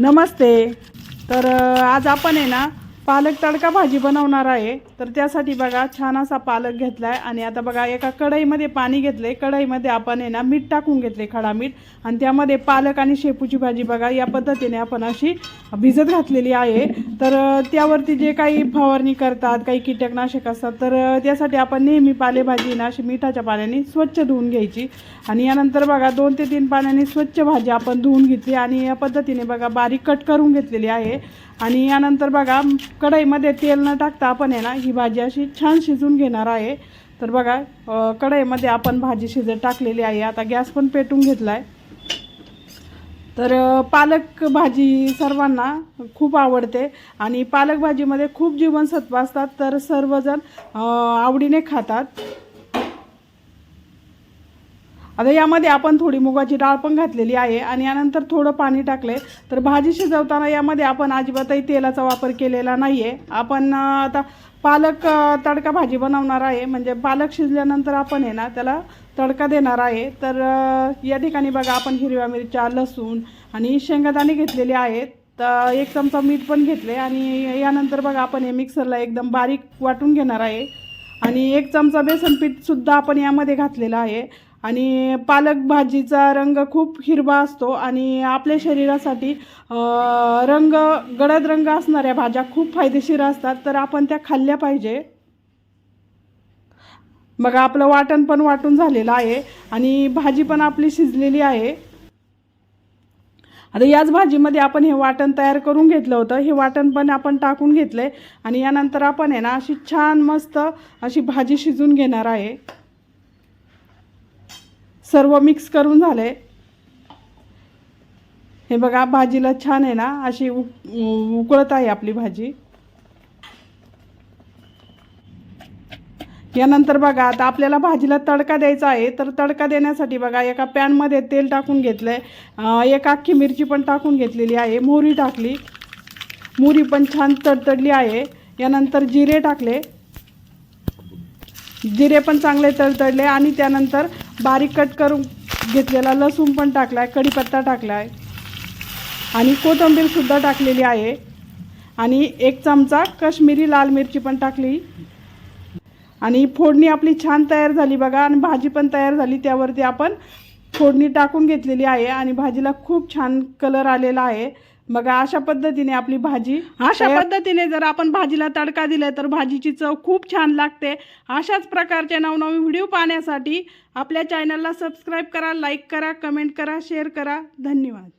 नमस्ते. तर आज आपण आहे ना पालक तडका भाजी बनवणार आहे. तर त्यासाठी बघा छान असा पालक घेतला आहे आणि आता बघा एका कढईमध्ये पाणी घेतलं आहे कढईमध्ये आपण आहे ना मीठ टाकून घेतले खडा मीठ. आणि त्यामध्ये पालक आणि शेपूची भाजी बघा या पद्धतीने आपण अशी भिजत घातलेली आहे. तर त्यावरती जे काही फवारणी करतात काही कीटकनाशक असतात तर त्यासाठी आपण नेहमी पालेभाजी ना अशी मिठाच्या पाण्याने स्वच्छ धुवून घ्यायची. आणि यानंतर बघा दोन ते तीन पाण्याने स्वच्छ भाजी आपण धुवून घेतली आणि या पद्धतीने बघा बारीक कट करून घेतलेली आहे. आणि यानंतर बघा कढईमध्ये तेल न टाकता आपण आहे ना ही भाजी अशी छान शिजून घेणार आहे. तर बघा कढईमध्ये आपण भाजी शिजत टाकलेली आहे. आता गॅस पण पेटून घेतला आहे तर पालक भाजी सर्वांना खूप आवडते आणि पालक भाजीमध्ये खूप जीवनसत्व असतात तर सर्वजण आवडीने खातात. आता यामध्ये आपण थोडी मुगाची डाळ पण घातलेली आहे आणि यानंतर थोडं पाणी टाकले. तर भाजी शिजवताना यामध्ये आपण अजिबातही तेलाचा वापर केलेला नाही आहे आपण आता पालक तडका भाजी बनवणार आहे. म्हणजे पालक शिजल्यानंतर आपण आहे ना त्याला तडका देणार आहे. तर या ठिकाणी बघा आपण हिरव्या मिरच्या लसूण आणि शेंगादाणे घेतलेले आहेत. तर एक चमचा मीठ पण घेतले आणि यानंतर बघा आपण हे मिक्सरला एकदम बारीक वाटून घेणार आहे. आणि एक चमचा बेसन पीठसुद्धा आपण यामध्ये घातलेलं आहे. आणि पालक भाजीचा रंग खूप हिरवा असतो आणि आपल्या शरीरासाठी रंग गडद रंग असणाऱ्या भाज्या खूप फायदेशीर असतात. तर आपण त्या खाल्ल्या पाहिजे. बघा आपलं वाटण पण वाटून झालेलं आहे आणि भाजी पण आपली शिजलेली आहे. आता याच भाजीमध्ये आपण हे वाटण तयार करून घेतलं होतं. हे वाटण पण आपण टाकून घेतलं आहे आणि यानंतर आपण आहे ना अशी छान मस्त अशी भाजी शिजून घेणार आहे. सर्व मिक्स करून झाले. हे बघा भाजीला छान आहे ना अशी उक उकळत आहे आपली भाजी. यानंतर बघा आता आपल्याला भाजीला तडका द्यायचा आहे तर तडका देण्यासाठी बघा एका पॅनमध्ये तेल टाकून घेतलं आहे एक अख्खी मिरची पण टाकून घेतलेली आहे मोहरी टाकली. मोहरी पण छान तडतडली आहे. यानंतर जिरे टाकले. जिरे पण चांगले तडतडले आणि त्यानंतर बारीक कट करून घेतलेला लसूण पण टाकला आहे कढीपत्ता टाकला आहे आणि कोथिंबीरसुद्धा टाकलेली आहे. आणि एक चमचा कश्मीरी लाल मिरची पण टाकली. आणि फोडणी आपली छान तयार झाली बघा आणि भाजी पण तयार झाली. त्यावरती आपण फोडणी टाकून घेतलेली आहे आणि भाजीला खूप छान कलर आलेला आहे. बघा अशा पद्धतीने आपली भाजी अशा पद्धतीने जर आपण भाजीला तडका दिला तर भाजीची चव खूप छान लागते. अशाच प्रकारचे नवनवीन व्हिडिओ पाहण्यासाठी आपल्या चॅनलला सबस्क्राईब करा लाईक करा कमेंट करा शेअर करा. धन्यवाद.